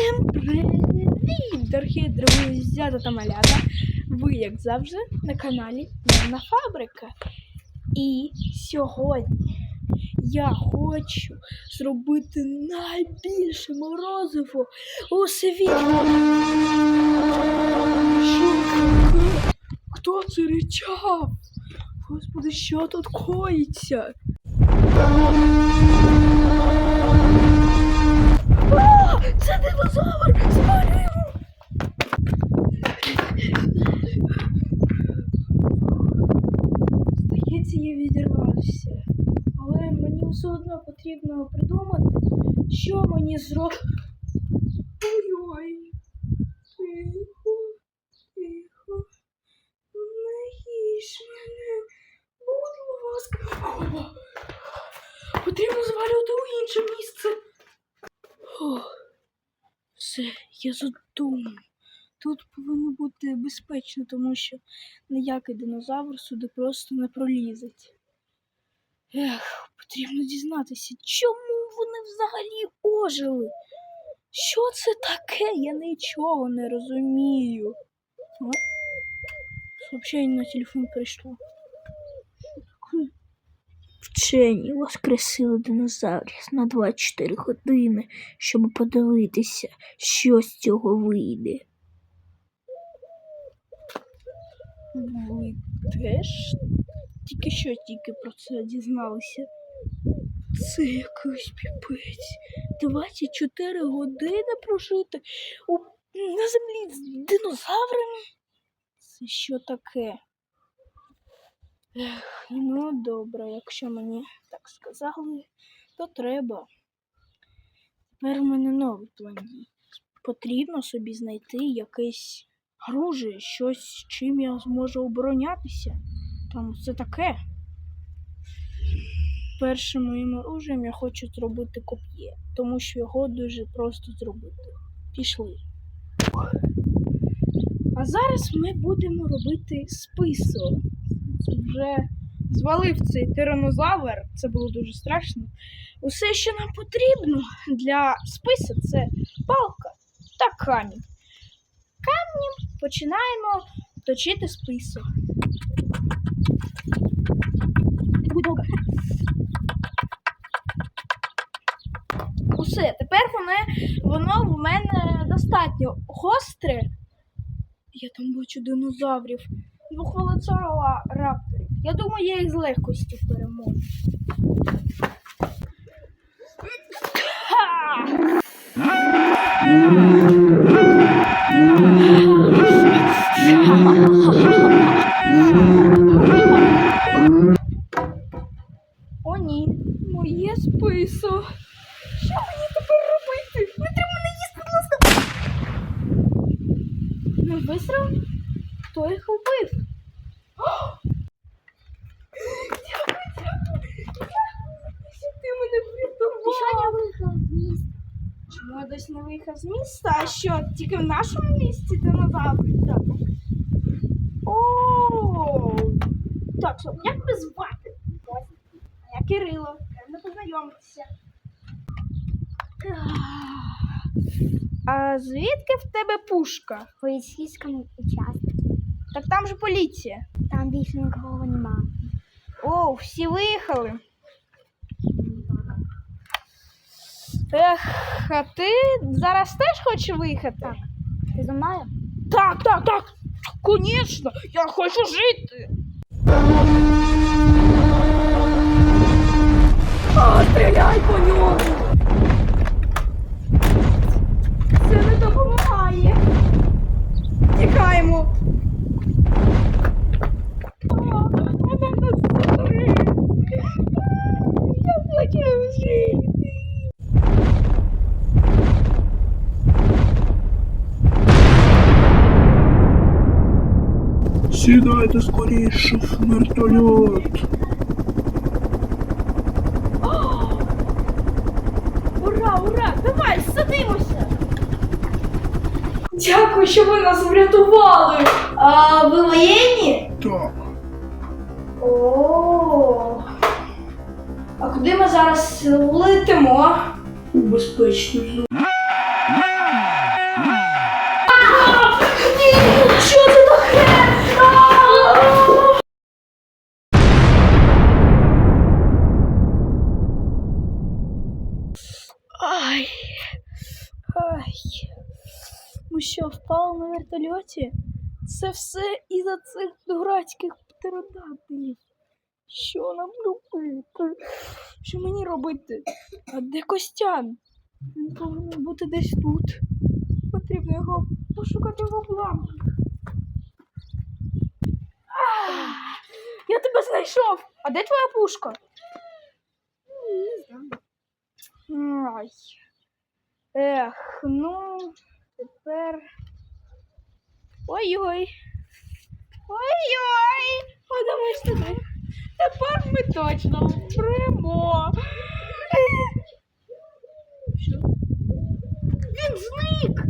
Всім привіт, дорогі друзі та малята. Ви, як завжди, на каналі Нана Фабрика. І сьогодні я хочу зробити найбільше морозиво у світі. Хто це ричав? Господи, що тут коїться? А, це динозавр! Звалимо! Здається, я відірвався. Але мені все одно потрібно придумати, що мені зробити. Ой-ой. Тихо, тихо. Не їж мене. Будь ласка. Потрібно звалювати у інше місце. Ох, все, я задумав. Тут повинно бути безпечно, тому що ніякий динозавр сюди просто не пролізить. Ех, потрібно дізнатися, чому вони взагалі ожили? Що це таке? Я нічого не розумію. Сообщення на телефон прийшло. Вчені воскресили динозаврів на 24 години, щоб подивитися, що з цього вийде. Ви теж тільки що тільки про це дізналися. Це якийсь піпець. 24 години прожити у, на землі з динозаврами. Це що таке? Ех, ну добре, якщо мені так сказали, то треба. Тепер у мене новий план. Потрібно собі знайти якесь оружие, щось, чим я зможу оборонятися. Там все таке. Першим моїм оружием я хочу зробити коп'є, тому що його дуже просто зробити. Пішли. А зараз ми будемо робити список. Вже звалив цей тиранозавр, це було дуже страшно. Усе, що нам потрібно для спису, це палка та камінь. Камнем починаємо точити список. Усе, тепер воно, воно в мене достатньо гостре. Я там бачу динозаврів, двох рапторів. Я думаю, я їх з легкостю переможу. О, ні, моє списо. Що мені тепер робити? Не треба мене їсти, будь ласка. Ну, висрав? Хто їх убив? О! Дякую, дякую. Дякую, що ти мене врятував. Ти що не виїхав з міста? Я досі не виїхав з міста? А що, тільки в нашому місті динозаври? Так. О, так, що, як тебе звати? Я Кирило. Приємно познайомитися. А звідки в тебе пушка? В поліцейському участку. Так там же поліція. Там більше нікого нема. О, всі виїхали. Ех, а ти зараз теж хочеш виїхати? Так. Ти мною? Так, так, так. Конечно, я хочу жити. А, стріляй по ньому. Це не допомагає. Тікаємо. А, вона нас забере. Я хочу жити. Сідайте скоріше в вертольот. Ура, ура! Давай, садимося! Дякую, що ви нас врятували! А ви воєнні? Так. О. А куди ми зараз летимо? У безпечну зону. Ми що, впали на вертольоті? Це все із-за цих дурацьких птеродактилів. Що нам робити? Що мені робити? А де Костян? Він повинен бути десь тут. Потрібно його пошукати в обламках. Я тебе знайшов! А де твоя пушка? Ай. Ех, ну, тепер. Ой-ой. Ой-ой. Подумаєш туди. Тепер ми точно впремо. Що? Він зник!